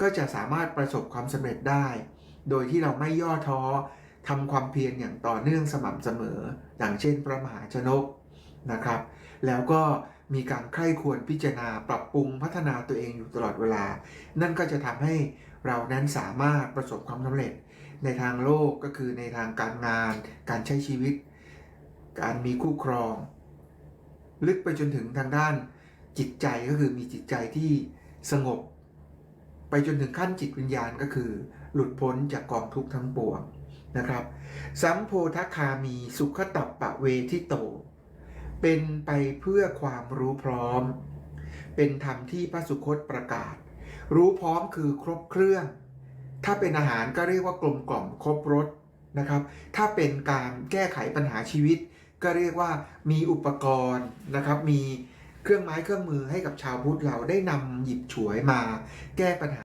ก็จะสามารถประสบความสำเร็จได้ โดยที่เราไม่ย่อท้อทำความเพียรอย่างต่อเนื่องสม่ำเสมอ อย่างเช่นพระมหาชนกนะครับ แล้วก็มีการใคร่ควรพิจารณาปรับปรุงพัฒนาตัวเองอยู่ตลอดเวลา นั่นก็จะทำให้เรานั้นสามารถประสบความสำเร็จในทางโลกก็คือในทางการงาน การใช้ชีวิต การมีคู่ครอง ลึกไปจนถึงทางด้านจิตใจก็คือมีจิตใจที่สงบ จนถึงขั้นจิตวิญญาณก็คือ หลุดพ้นจากกองทุกข์ทั้งปวงนะครับ สัมโพธคามีสุขตับปะเวทิโต เป็นไปเพื่อความรู้พร้อม เป็นธรรมที่พระสุคตประกาศ รู้พร้อมคือครบเครื่อง ถ้าเป็นอาหารก็เรียกว่ากลมกล่อมครบรสนะครับ ถ้าเป็นการแก้ไขปัญหาชีวิต ก็เรียกว่ามีอุปกรณ์นะครับ มีเครื่องไม้เครื่องมือให้กับชาวพุทธเราได้นำหยิบฉวยมาแก้ปัญหา